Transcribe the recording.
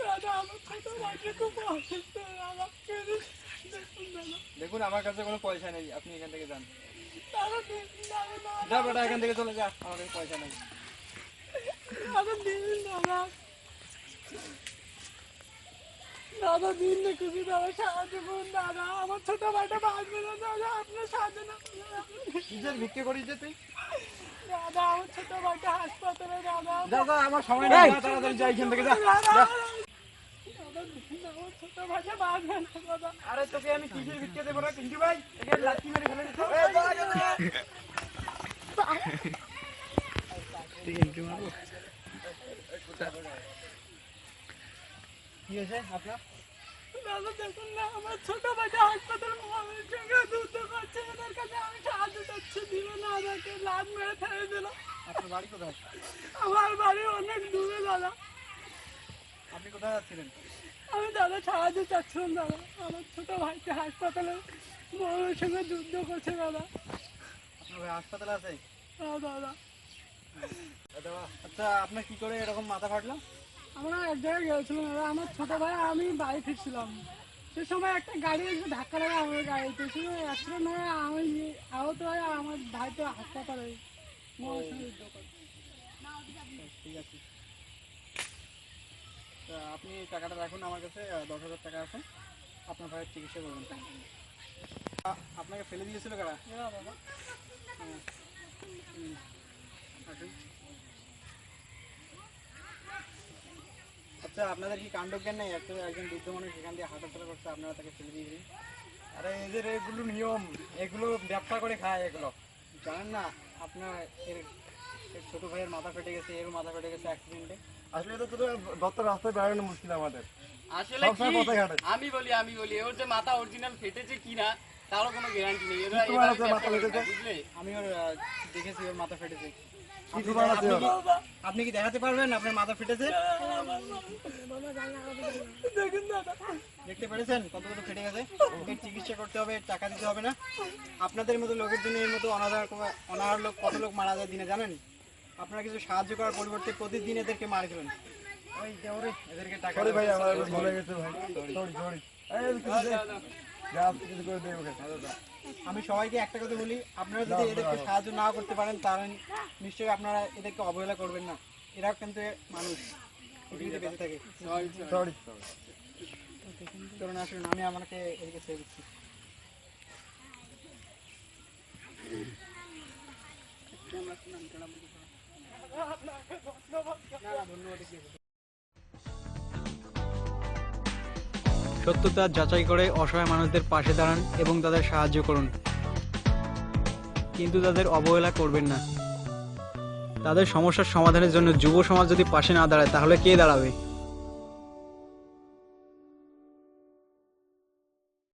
দাদা আমার ছোট ভাইকে খুব অসুস্থ। প্লিজ দেখুন আমার কাছে কোনো পয়সা নেই। আপনি এখান থেকে যান। যা বেটা এখান থেকে চলে যা। আমার কাছে পয়সা নেই। দাদা দিন দাদা। দাদা দিন না খুশি দাদা সাহায্য করুন দাদা। আমার ছোট ভাইটা বাঁচবে না দাদা। আপনার সাহায্য না। কিসের ভিক্ষে করিস যে তুই? দাদা আমার সময় নেই। তাড়াতাড়ি এখান থেকে যা আরে তোকে আমি কিসের ভিক্ষে দেবো না পিন্টু ভাই? এখানে লাঠি মেরে ফেলে দিতে এই, যা, যা, যা। কি হয়েছে আপনার? দাদা দেখুন না আমার ছোট ভাইটা হাসপাতালে করছে এদের কাছে আমি সাহায্য চাচ্ছি দিল না আমাকে লাভ মেরে ফেলে দিল। আপনার বাড়ি কোথায়? আমার বাড়ি অনেক দূরে দাদা। আপনি কোথায় যাচ্ছিলেন? আমি দাদা সাহায্য চাচ্ছিলাম দাদা। আমার ছোট ভাইকে হাসপাতালে মামার সঙ্গে যুদ্ধ করছে দাদা। আপনার ভাই হাসপাতালে আছে? হ্যাঁ দাদা। আচ্ছা আপনার কি করে এরকম মাথা ফাটলো আমরা এক জায়গায় গেছিলাম আমার ছোট ভাই আমি বাড়ি ফিরছিলাম। সে সময় একটা গাড়ি এসে ধাক্কা লাগে আমার গাড়িতে সে অ্যাক্সিডেন্ট হয়ে আমি আহত হয়ে আমার ভাই তো হাসপাতালে ঠিক আছে তা আপনি টাকাটা রাখুন আমার কাছে দশ হাজার টাকা আছে। আপনার ভাইয়ের চিকিৎসা করবেন। আপনাকে ফেলে দিয়েছিল কারা? হ্যাঁ দাদা হুম। আসুন। আচ্ছা আপনাদের কি কাণ্ডজ্ঞান নেই? একটা একজন বৃদ্ধ মানুষ এখান দিয়ে হাঁটাচলা করছে আপনারা তাকে ফেলে দিয়ে আরে এদের এগুলো নিয়ম এগুলো ব্যবসা করে খায় এগুলো। জানেন না আপনার এর ছোট ভাইয়ের মাথা ফেটে গেছে এর মাথা ফেটে গেছে অ্যাক্সিডেন্টে আসলে তো তোর দত্ত রাস্তায় বেড়ানো মুশকিল আমাদের। আসলে। আমি বলি আমি বলি ওর যে মাথা অরিজিনাল ফেটেছে কিনা তারও কোনো গ্যারান্টি নেই। আমি ওর দেখেছি ওর মাথা ফেটেছে। আপনি-? কি- দেখাতে পারবেন আপনার মাথা ফেটেছে? দেখতে পেরেছেন কত কত ফেটে গেছে? এর চিকিৎসা করতে হবে টাকা দিতে হবে না। আপনাদের মতো লোকের জন্য এর মতো অনাধার অনাহার লোক কত লোক মারা যায় দিনে জানেন? আপনারা কিছু সাহায্য করার পরিবর্তে প্রতিদিন এদেরকে মার খেলেন। ওই এদেরকে টাকা ভাই আমার একটু গেছে ভাই। সরি সরি আমি সবাইকে একটা কথা বলি আপনারা যদি এদেরকে সাহায্য না করতে পারেন তাহলে নিশ্চয়ই আপনারা এদেরকে অবহেলা করবেন না। এরা কিন্তু মানুষ পৃথিবীতে বেঁচে থাকে। চলুন আসুন আমি আমাকে এদিকে ছেড়ে দিচ্ছি। সত্যতা যাচাই করে অসহায় মানুষদের পাশে দাঁড়ান এবং তাদের সাহায্য করুন। কিন্তু তাদের অবহেলা করবেন না। তাদের সমস্যার সমাধানের জন্য যুব সমাজ যদি পাশে না দাঁড়ায়, তাহলে কে দাঁড়াবে?